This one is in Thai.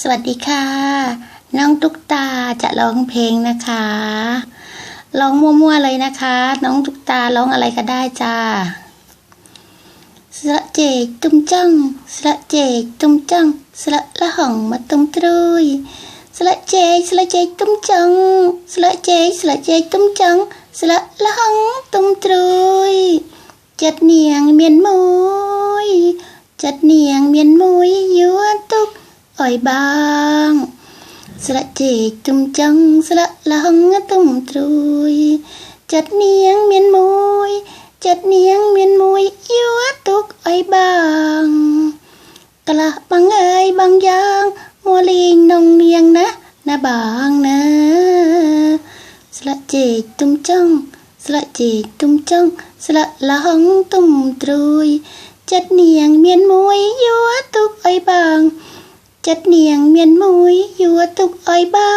สวัสดีค่ะ น้องตุ๊กตาจะร้องเพลงนะคะร้องมั่วๆเลยนะคะ น้องตุ๊กตาร้องอะไรก็ได้จ้าสระเจกตุ้มจังสระเจกตุ้มจังสระละห่องมาตุ้มตรุยสระเจกสระเจกตุ้มจังสระเจกสระเจกตุ้มจังสระละห่องตุ้มตรุยจัดเนียงเมียนมุยจัดเนียงเมียนมุย អើយបងស្រៈជេកទុំចង់ស្រៈលហងទុំត្រួយចិត្តនាងមានមួយចិត្តនាងមានមួយយួរទុកអើយបងក្លះបងអើយបងយ៉ាងមួលីងនងនាងណាណាបងណាស្លាក់ជេកទុំចង់ស្លាក់ជេកទុំចង់ស្លាក់លហងទុំត្រួយចិត្តនាងមានមួយយួរទុកអើយបង จัดเนียงเมียนมุยอยู่ทุกอ้อยบ้า